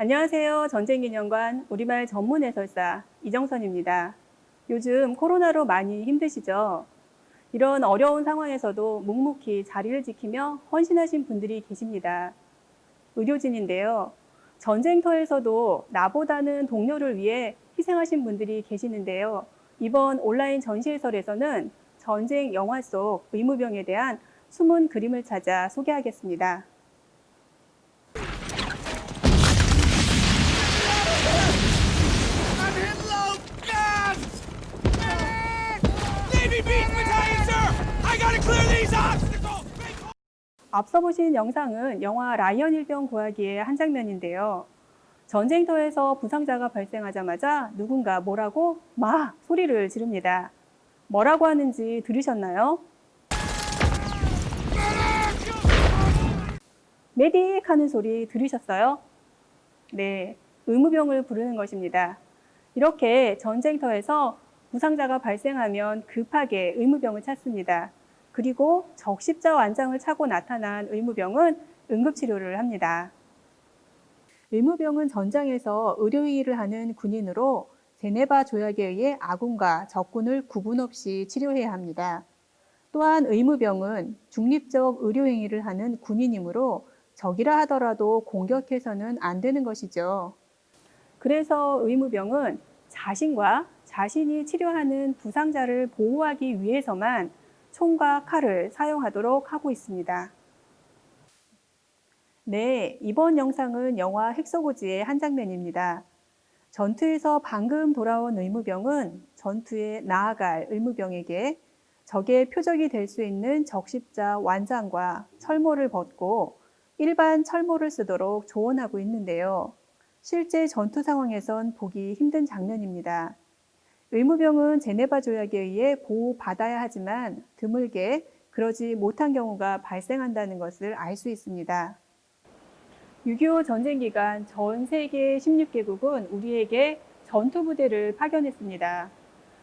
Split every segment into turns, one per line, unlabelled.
안녕하세요. 전쟁기념관 우리말 전문 해설사 이정선입니다. 요즘 코로나로 많이 힘드시죠? 이런 어려운 상황에서도 묵묵히 자리를 지키며 헌신하신 분들이 계십니다. 의료진인데요. 전쟁터에서도 나보다는 동료를 위해 희생하신 분들이 계시는데요. 이번 온라인 전시 해설에서는 전쟁 영화 속 의무병에 대한 숨은 그림을 찾아 소개하겠습니다. 앞서 보신 영상은 영화 라이언 일병 구하기의 한 장면인데요. 전쟁터에서 부상자가 발생하자마자 누군가 뭐라고 막 소리를 지릅니다. 뭐라고 하는지 들으셨나요? 메딕 하는 소리 들으셨어요? 네, 의무병을 부르는 것입니다. 이렇게 전쟁터에서 부상자가 발생하면 급하게 의무병을 찾습니다. 그리고 적십자 완장을 차고 나타난 의무병은 응급치료를 합니다. 의무병은 전장에서 의료행위를 하는 군인으로 제네바 조약에 의해 아군과 적군을 구분 없이 치료해야 합니다. 또한 의무병은 중립적 의료행위를 하는 군인이므로 적이라 하더라도 공격해서는 안 되는 것이죠. 그래서 의무병은 자신과 자신이 치료하는 부상자를 보호하기 위해서만 총과 칼을 사용하도록 하고 있습니다. 네, 이번 영상은 영화 핵서고지의 한 장면입니다. 전투에서 방금 돌아온 의무병은 전투에 나아갈 의무병에게 적의 표적이 될 수 있는 적십자 완장과 철모를 벗고 일반 철모를 쓰도록 조언하고 있는데요. 실제 전투 상황에선 보기 힘든 장면입니다. 의무병은 제네바 조약에 의해 보호받아야 하지만 드물게 그러지 못한 경우가 발생한다는 것을 알 수 있습니다. 6.25 전쟁 기간 전 세계 16개국은 우리에게 전투 부대를 파견했습니다.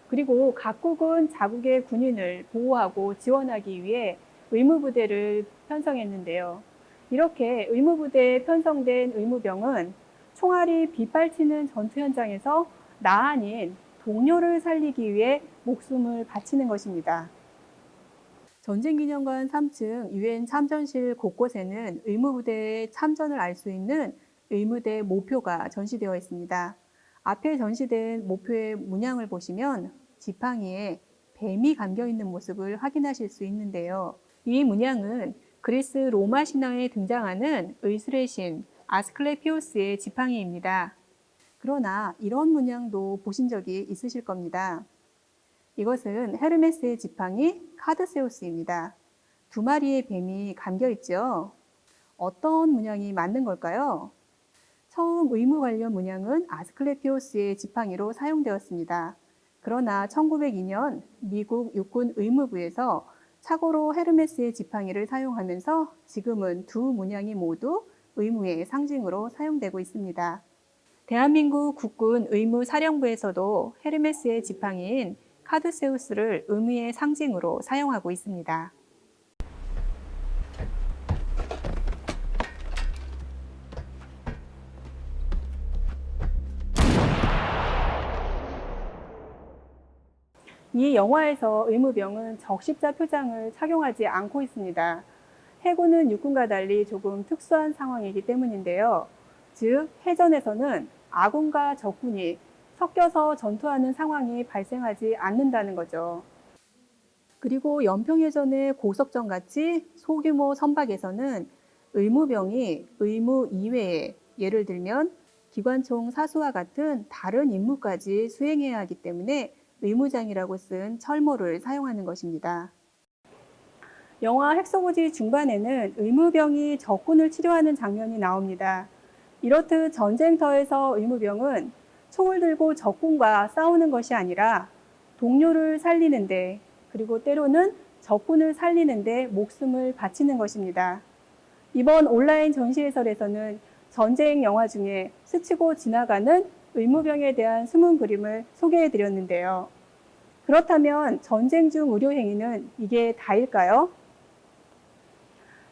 그리고 각국은 자국의 군인을 보호하고 지원하기 위해 의무부대를 편성했는데요. 이렇게 의무부대에 편성된 의무병은 총알이 빗발치는 전투 현장에서 나 아닌 동료를 살리기 위해 목숨을 바치는 것입니다. 전쟁기념관 3층 유엔 참전실 곳곳에는 의무부대의 참전을 알 수 있는 의무대 모표가 전시되어 있습니다. 앞에 전시된 모표의 문양을 보시면 지팡이에 뱀이 감겨 있는 모습을 확인하실 수 있는데요. 이 문양은 그리스 로마 신화에 등장하는 의술의 신 아스클레피오스의 지팡이입니다. 그러나 이런 문양도 보신 적이 있으실 겁니다. 이것은 헤르메스의 지팡이 카드세우스입니다. 두 마리의 뱀이 감겨 있죠. 어떤 문양이 맞는 걸까요? 처음 의무 관련 문양은 아스클레피오스의 지팡이로 사용되었습니다. 그러나 1902년 미국 육군 의무부에서 착오로 헤르메스의 지팡이를 사용하면서 지금은 두 문양이 모두 의무의 상징으로 사용되고 있습니다. 대한민국 국군 의무사령부에서도 헤르메스의 지팡이인 카드세우스를 의무의 상징으로 사용하고 있습니다. 이 영화에서 의무병은 적십자 표장을 착용하지 않고 있습니다. 해군은 육군과 달리 조금 특수한 상황이기 때문인데요. 즉, 해전에서는 아군과 적군이 섞여서 전투하는 상황이 발생하지 않는다는 거죠. 그리고 연평해전의 고석전 같이 소규모 선박에서는 의무병이 의무 이외에 예를 들면 기관총 사수와 같은 다른 임무까지 수행해야 하기 때문에 의무장이라고 쓴 철모를 사용하는 것입니다. 영화 핵소고지 중반에는 의무병이 적군을 치료하는 장면이 나옵니다. 이렇듯 전쟁터에서 의무병은 총을 들고 적군과 싸우는 것이 아니라 동료를 살리는데 그리고 때로는 적군을 살리는데 목숨을 바치는 것입니다. 이번 온라인 전시 해설에서는 전쟁 영화 중에 스치고 지나가는 의무병에 대한 숨은 그림을 소개해 드렸는데요. 그렇다면 전쟁 중 의료 행위는 이게 다일까요?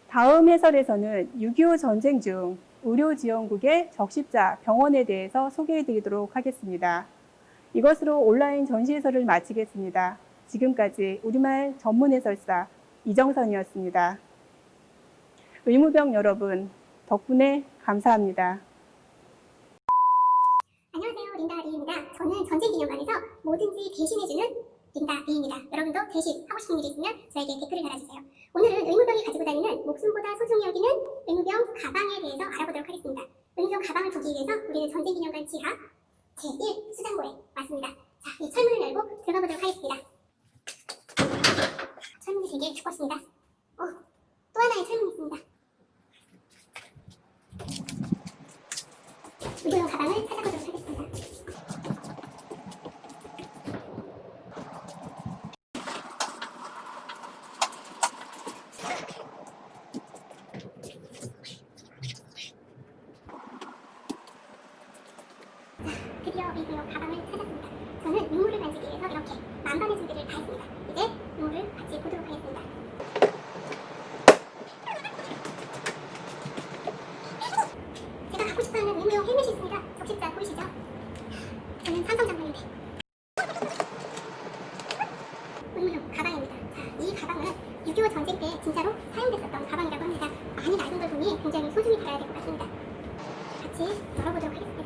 다음 해설에서는 6.25 전쟁 중 의료지원국의 적십자 병원에 대해서 소개해 드리도록 하겠습니다. 이것으로 온라인 전시 해설을 마치겠습니다. 지금까지 우리말 전문 해설사 이정선이었습니다. 의무병 여러분, 덕분에 감사합니다.
안녕하세요. 린다 리입니다. 저는 전쟁기념관에서 뭐든지 대신해주는 린다 리입니다. 여러분도 대신 하고 싶은 일이 있으면 저에게 댓글을 달아주세요. 오늘은 의무병이 가지고 다니는 목숨보다 소중히 여기는 의무병 가방에 대해서 알아보도록 하겠습니다. 의무병 가방을 보기 위해서 우리는 전쟁기념관 지하 제1 수장고에 왔습니다. 자, 이 철문을 열고 들어가 보도록 하겠습니다. 철문이 되게 두껍습니다. 어, 또 하나의 철문이 있습니다. 의무병 가방을 찾아보도록 하겠습니다. 드디어 의무용 가방을 찾았습니다. 저는 유물을 만지기 위해서 이렇게 만반의 준비를 다 했습니다. 이제 유물을 같이 보도록 하겠습니다. 제가 갖고 싶어하는 의무용 헬멧이 있습니다. 적십자 보이시죠? 저는 삼성 장군인데. 의무용 가방입니다. 자, 이 가방은 6.25 전쟁 때 진짜로 사용됐었던 가방이라고 합니다. 많이 낡은 걸 보니 굉장히 소중히 다뤄야 될 것 같습니다. 같이 열어보도록 하겠습니다.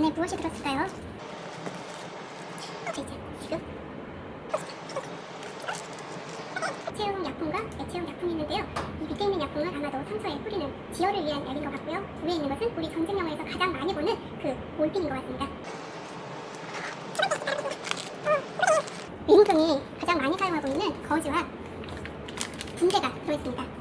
안에 무엇이 들었을까요? 지혈을 위한 약인 것 같고요. 위에 있는 것은 우리 전쟁 영화에서 가장 많이 보는 그 몰핀인 것 같습니다. 미국병이 가장 많이 사용하고 있는 거즈와 붕대가 들어있습니다.